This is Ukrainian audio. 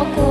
心